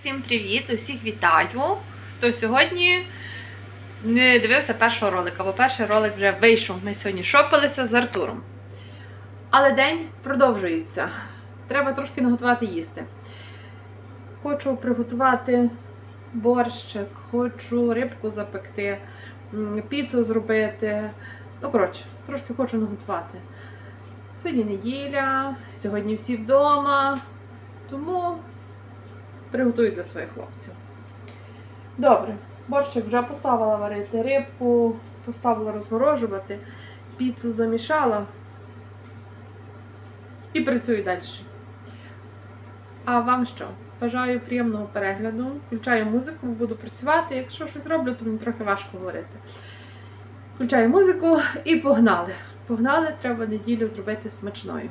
Всім привіт! Усіх вітаю! Хто сьогодні не дивився першого ролика, бо перший ролик вже вийшов. Ми сьогодні шопилися з Артуром. Але день продовжується. Треба трошки наготувати їсти. Хочу приготувати борщик, хочу рибку запекти, піцу зробити. Ну, коротше, трошки хочу наготувати. Сьогодні неділя, сьогодні всі вдома. Тому приготую для своїх хлопців. Добре, борщик вже поставила варити рибку, поставила розморожувати, піцу замішала і працюю далі. А вам що? Бажаю приємного перегляду. Включаю музику, буду працювати. Якщо щось роблю, то мені трохи важко говорити. Включаю музику і погнали. Погнали, треба неділю зробити смачною.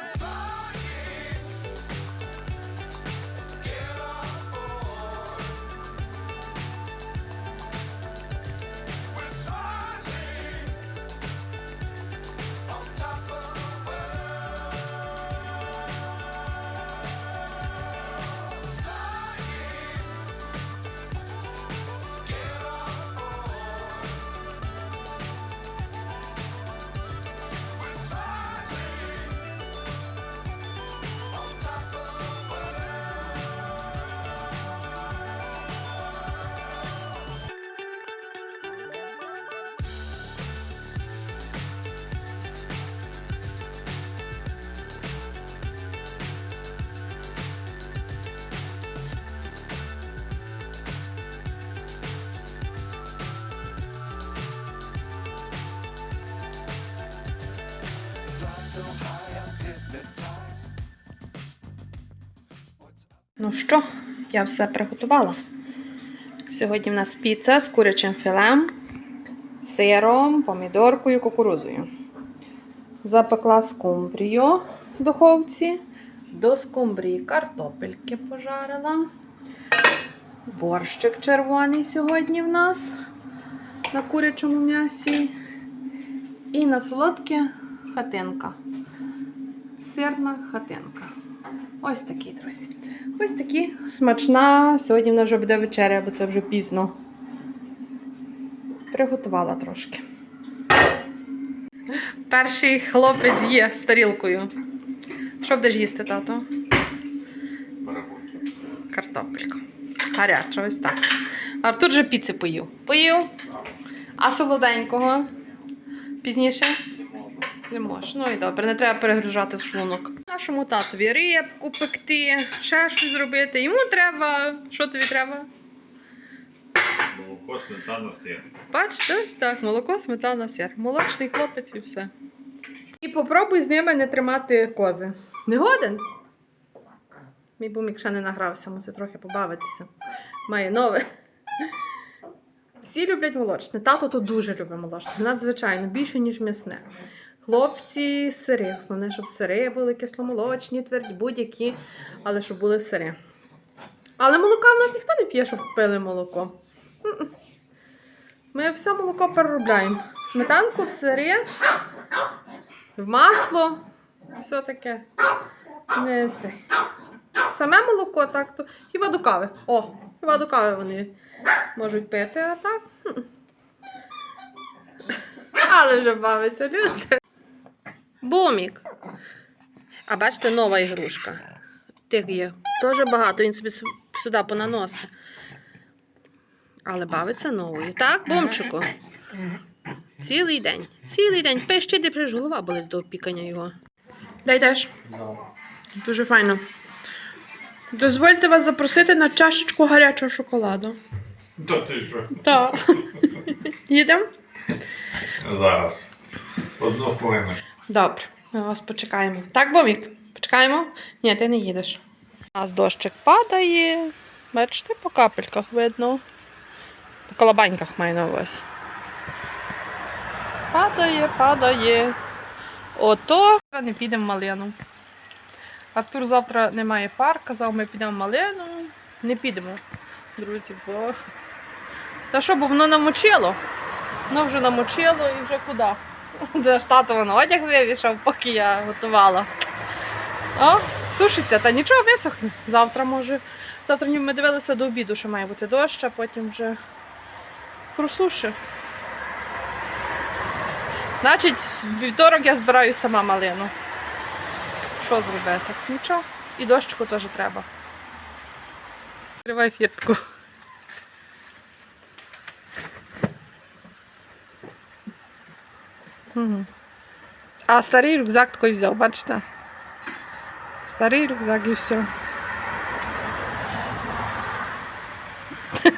Ну що, я все приготувала. Сьогодні в нас піца з курячим філем, сиром, помідоркою, кукурузою. Запекла скумбрію в духовці. До скумбрії картопельки пожарила. Борщик червоний сьогодні в нас на курячому м'ясі. І на солодке хатинка. Сирна хатинка. Ось такі, друзі. Ось такі смачна. Сьогодні в нас вже буде вечеря, бо це вже пізно. Приготувала трошки. Перший хлопець є з тарілкою. Що будеш їсти, тато? Картопельку. Гаряча, ось так. Артур вже піци поїв. Поїв? А солоденького? Пізніше? Не можеш. Ну і добре, не треба перегружати шлунок. Нашому татові рибку пекти, ще щось зробити. Йому треба. Що тобі треба? Молоко, сметана, сир. Бачите, ось так, молоко, сметана, сир. Молочний хлопець і все. І попробуй з ними не тримати кози. Не годен? Мій бумік ще не награвся, мусить трохи побавитися. Має нове. Всі люблять молочне. Тато тут дуже любить молочне. Надзвичайно, більше, ніж м'ясне. Хлопці сири. Основне, щоб сири були кисломолочні, тверді, будь-які, але щоб були сири. Але молока в нас ніхто не п'є, щоб пили молоко. Ми все молоко переробляємо. В сметанку, в сире, в масло, все таке. Не це. Саме молоко, так то. Хіба до кави. О, хіба до кави вони можуть пити, а так. Але вже бавиться люди. Бумік. А бачите, нова ігрушка. Тих є дуже багато, він собі сюди понаносить. Але бавиться новою. Так, бумчику? Цілий день. Цілий день. Пищи, де приж голова болить до пікання його. Дай теж. Дуже файно. Дозвольте вас запросити на чашечку гарячого шоколаду. Та ти що? Так. Їдемо? Зараз. Одну хвилину. Добре, ми вас почекаємо. Так, Бомік? Почекаємо? Ні, ти не їдеш. У нас дощик падає. Бачите, по капельках видно. По колобаньках маю на увазі. Падає, падає. Ото не підемо малину. Артур завтра не має пар, казав, ми підемо в малину. Не підемо, друзі, бо. Та що, бо воно намочило. Воно вже намочило і вже куди? Де ж тато воно одяг вивішав, поки я готувала. О, сушиться, та нічого висохне. Завтра може. Завтра ми дивилися до обіду, що має бути дощ, а потім вже просуши. Значить, в вівторок я збираю сама малину. Що зробити? Нічого. І дощику теж треба. Відкривай фіртку. Угу. А старий рюкзак такий взяв, бачите? Старий рюкзак і все.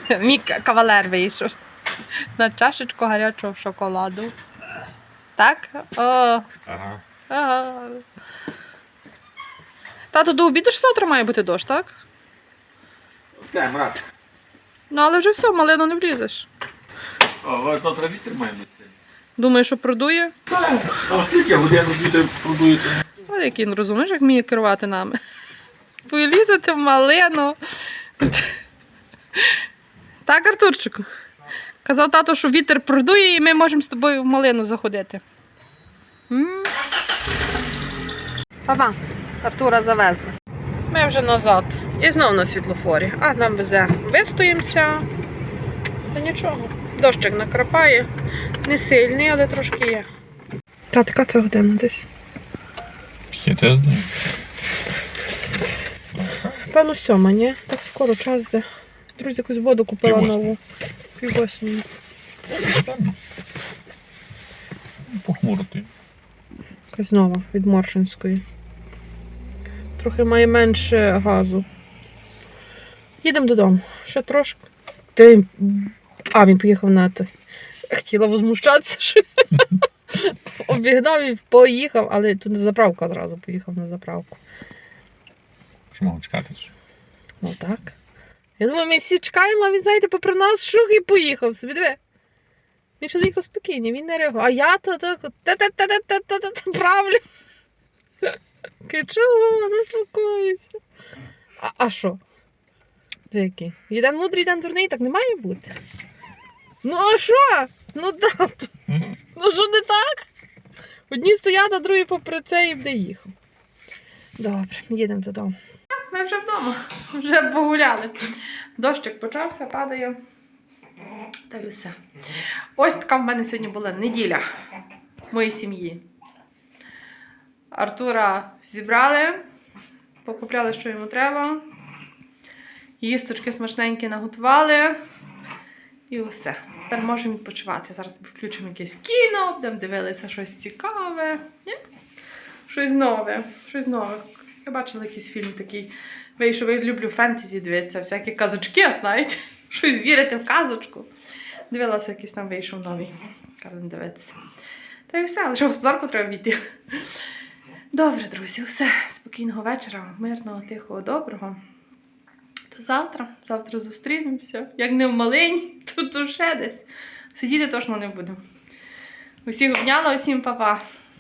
Мій кавалер вийшов. На чашечку гарячого шоколаду. Так? О, Ага. ага. Тато, до обіду ж завтра має бути дощ, так? Де, мрак? Ну, але вже все, в малину не влізеш. О, завтра вітер має бути. Думаєш, що продує? Так. А скільки годин вітер продуєте? О, який він розумієш, як вміє керувати нами. Полізати в малину. Так, Артурчику? Казав тато, що вітер продує і ми можемо з тобою в малину заходити. Папа, Артура завезли. Ми вже назад. І знов на світлофорі. А нам везе. Вистоїмося. Та нічого. Дощик накрапає. Не сильний, але трошки є. Та така це година десь. Я те знаю. Певно, сьома, ні? Так скоро час де. Друзі, якусь воду купила Пів нову. Пів восьмої. Похмуро ти. Якась нова від Моршинської. Трохи має менше газу. Їдемо додому. Ще трошки. Ти... А, він поїхав на той. Хотіла возмущатися, що обігнав і поїхав, але тут на заправку зразу поїхав на заправку. Що мав чекати? Ну так. Я думаю, ми всі чекаємо, а він, знаєте, попри нас шух і поїхав собі. Диви. Він чоловік спокійний, він не реагує. А я то так та-та-та-та-та-та правлю. Кичу, заспокоюся. А, що? Який? Один мудрий, один дурний, так не має бути. Ну а що? Ну тато. Ну що не так? Одні стоять, а другі попри це і буде їхав. Добре, їдемо додому. Ми вже вдома, вже погуляли. Дощик почався, падає. Та й все. Ось така в мене сьогодні була неділя моєї сім'ї. Артура зібрали, покупляли, що йому треба. Їсточки смачненькі наготували. І все. Тепер можемо відпочивати. Зараз включимо якесь кіно, будемо дивитися щось цікаве. Ні? Щось нове. Щось нове. Я бачила якийсь фільм такий. Вийшов, я люблю фентезі дивитися, всякі казочки, знаєте. Щось вірити в казочку. Дивилася, якийсь там вийшов новий. Кажу, дивитися. Та й все, лише господарку треба війти. Добре, друзі, все. Спокійного вечора, мирного, тихого, доброго. До завтра. Завтра зустрінемося. Як не в малині, то, то ще десь. Сидіти точно не будемо. Усіх обняла, усім па-па.